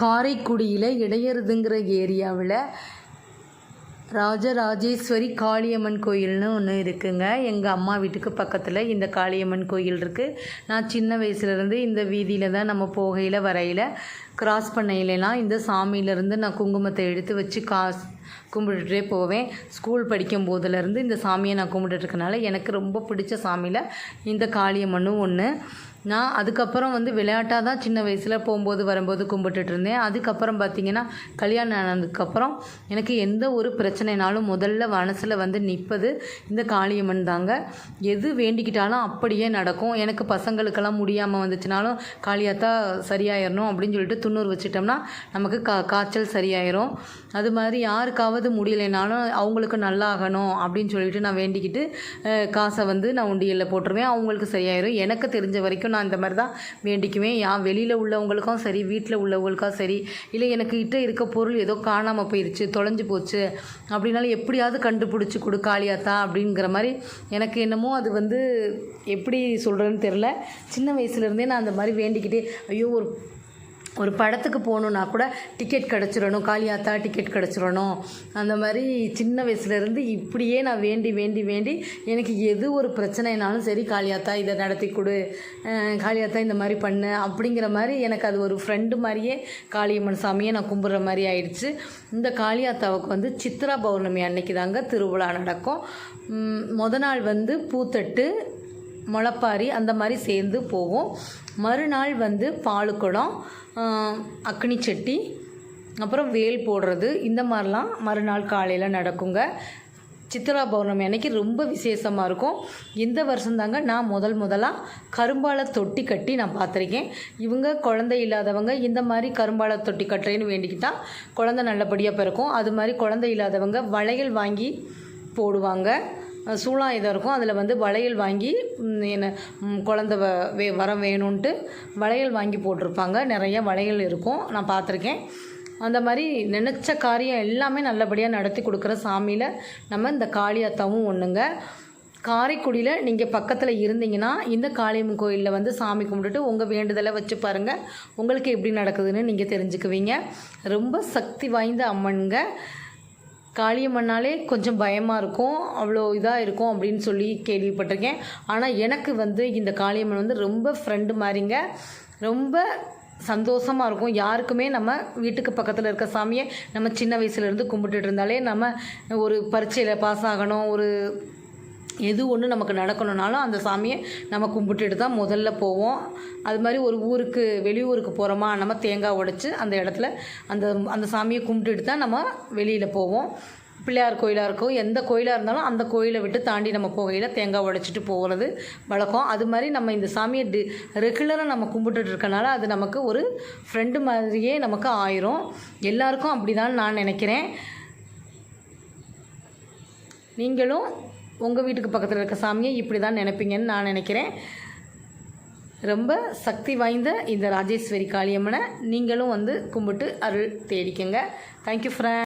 காரைக்குடியில் இடையறுதுங்கிற ஏரியாவில் ராஜராஜேஸ்வரி காளியம்மன் கோயில்னு ஒன்று இருக்குங்க. எங்கள் அம்மா வீட்டுக்கு பக்கத்தில் இந்த காளியம்மன் கோயில் இருக்குது நான் சின்ன வயசுலேருந்து இந்த வீதியில் தான் நம்ம போகையில் வரையில் கிராஸ் பண்ணையிலலாம் இந்த சாமியிலேருந்து நான் குங்குமத்தை எடுத்து வச்சு காஸ் கும்பிட்டுட்டே போவேன். ஸ்கூல் படிக்கும் போதுலேருந்து இந்த சாமியை நான் கும்பிட்டுட்டு இருக்கனால எனக்கு ரொம்ப பிடிச்ச சாமியில் இந்த காளியம்மனும் ஒன்று நான் அதுக்கப்புறம் வந்து விளையாட்டாக தான் சின்ன வயசில் போகும்போது வரும்போது கும்பிட்டுட்டு இருந்தேன். அதுக்கப்புறம் பார்த்திங்கன்னா கல்யாணம் ஆனதுக்கப்புறம் எனக்கு எந்த ஒரு பிரச்சனைனாலும் முதல்ல மனசில் வந்து நிற்பது இந்த காளியம்மன் தாங்க. எது வேண்டிக்கிட்டாலும் அப்படியே நடக்கும். எனக்கு பசங்களுக்கெல்லாம் முடியாமல் வந்துச்சுனாலும் காளியாத்தா சரியாயிடணும் அப்படின்னு சொல்லிட்டு துண்ணூறு வச்சிட்டோம்னா நமக்கு கா காய்ச்சல் சரியாயிரும். அது மாதிரி யாருக்காவது முடியலைனாலும் அவங்களுக்கு நல்லாகணும் அப்படின்னு சொல்லிட்டு நான் வேண்டிக்கிட்டு காசை வந்து நான் உண்டியலில் போட்டுருவேன். அவங்களுக்கு சரியாயிரும். எனக்கு தெரிஞ்ச வரைக்கும் நான் இந்த மாதிரி தான் வேண்டிக்குவேன். யா வெளியில் உள்ளவங்களுக்கும் சரி வீட்டில் உள்ளவங்களுக்கும் சரி இல்லை எனக்கு கிட்ட இருக்க பொருள் ஏதோ காணாமல் போயிடுச்சு தொலைஞ்சு போச்சு அப்படின்னாலும் எப்படியாவது கண்டுபிடிச்சி கொடு காளியாத்தா அப்படிங்கிற மாதிரி எனக்கு என்னமோ அது வந்து எப்படி சொல்கிறேன்னு தெரில சின்ன வயசுலேருந்தே நான் அந்த மாதிரி வேண்டிக்கிட்டே ஐயோ ஒரு ஒரு படத்துக்கு போகணுன்னா கூட டிக்கெட் கிடச்சிடணும். காளியாத்தா டிக்கெட் கிடச்சிடணும். அந்த மாதிரி சின்ன வயசுலேருந்து இப்படியே நான் வேண்டி வேண்டி வேண்டி எனக்கு எது ஒரு பிரச்சனைனாலும் சரி காளியாத்தா இதை நடத்தி கொடு காளியாத்தா இந்த மாதிரி பண்ணு அப்படிங்கிற மாதிரி எனக்கு அது ஒரு ஃப்ரெண்டு மாதிரியே காளியம்மன் சாமியை நான் கும்பிட்ற மாதிரி ஆயிடுச்சு. இந்த காளியாத்தாவுக்கு வந்து சித்ரா பௌர்ணமி அன்னைக்கு தாங்க திருவிழா நடக்கும். மொதல் நாள் வந்து பூத்தட்டு முளப்பாரி அந்த மாதிரி சேர்ந்து போகும் மறுநாள் வந்து பாலுக்குடம் குடம் அக்னி சட்டி அப்புறம் வேல் போடுறது. இந்த மாதிரிலாம் மறுநாள் காலையில் நடக்குங்க. சித்ரா பௌர்ணமி அன்னைக்கு ரொம்ப விசேஷமாக இருக்கும். இந்த வருஷம்தாங்க நான் முதல் முதலாக கரும்பால தொட்டி கட்டி நான் பார்த்துருக்கேன். இவங்க குழந்தை இல்லாதவங்க இந்த மாதிரி கரும்பால தொட்டி கட்டுறேன்னு வேண்டிக்கிட்டால் குழந்தை நல்லபடியாக பிறக்கும். அது மாதிரி குழந்தை இல்லாதவங்க வளையல் வாங்கி போடுவாங்க. அஹ் சூலாயுதம் இருக்கும். அதில் வந்து வளையல் வாங்கி என்ன குழந்த வ வே வரம் வேணும்ன்ட்டு வளையல் வாங்கி போட்டிருப்பாங்க. நிறைய வளையல் இருக்கும். நான் பார்த்துருக்கேன். அந்த மாதிரி நினச்ச காரியம் எல்லாமே நல்லபடியாக நடத்தி கொடுக்குற சாமியில் நம்ம இந்த காளியாத்தாவும் ஒன்றுங்க காரைக்குடியில் நீங்கள் பக்கத்தில் இருந்தீங்கன்னா இந்த காளியம்மன் கோயிலில் வந்து சாமி கும்பிட்டுட்டு உங்கள் வேண்டுதலை வச்சு பாருங்கள் உங்களுக்கு எப்படி நடக்குதுன்னு நீங்கள் தெரிஞ்சுக்குவீங்க. ரொம்ப சக்தி வாய்ந்த அம்மனுங்க. காளியம்மன்னாலே கொஞ்சம் பயமாக இருக்கும். அவ்வளோ இதாக இருக்கும் அப்படின்னு சொல்லி கேள்விப்பட்டிருக்கேன். ஆனால் எனக்கு வந்து இந்த காளியம்மன் வந்து ரொம்ப ஃப்ரெண்டு மாதிரிங்க ரொம்ப சந்தோஷமாக இருக்கும். யாருக்குமே நம்ம வீட்டுக்கு பக்கத்தில் இருக்க சாமியை நம்ம சின்ன வயசுலேருந்து கும்பிட்டுட்டு இருந்தாலே நம்ம ஒரு பரீட்சையில் பாஸ் ஆகணும். ஒரு எது ஒன்று நமக்கு நடக்கணும்னாலும் அந்த சாமியை நம்ம கும்பிட்டுட்டு தான் முதல்ல போவோம். அது மாதிரி ஒரு ஊருக்கு வெளியூருக்கு போகிறோமா நம்ம தேங்காய் உடைச்சி அந்த இடத்துல அந்த அந்த சாமியை கும்பிட்டுட்டு தான் நம்ம வெளியில் போவோம். பிள்ளையார் கோயிலாக இருக்கும் எந்த கோயிலாக இருந்தாலும் அந்த கோயிலை விட்டு தாண்டி நம்ம போகையில் தேங்காய் உடைச்சிட்டு போகிறது வழக்கம். அது மாதிரி நம்ம இந்த சாமியை டி ரெகுலராக நம்ம கும்பிட்டுட்டு இருக்கனால அது நமக்கு ஒரு ஃப்ரெண்டு மாதிரியே நமக்கு ஆயிரும். எல்லாருக்கும் அப்படி தான் நான் நினைக்கிறேன். நீங்களும் உங்கள் வீட்டுக்கு பக்கத்தில் இருக்க சாமியை இப்படி தான் நினைப்பீங்கன்னு நான் நினைக்கிறேன். ரொம்ப சக்தி வாய்ந்த இந்த ராஜேஸ்வரி காளியம்மனை நீங்களும் வந்து கும்பிட்டு அருள் தேடிக்கங்க. Thank you friend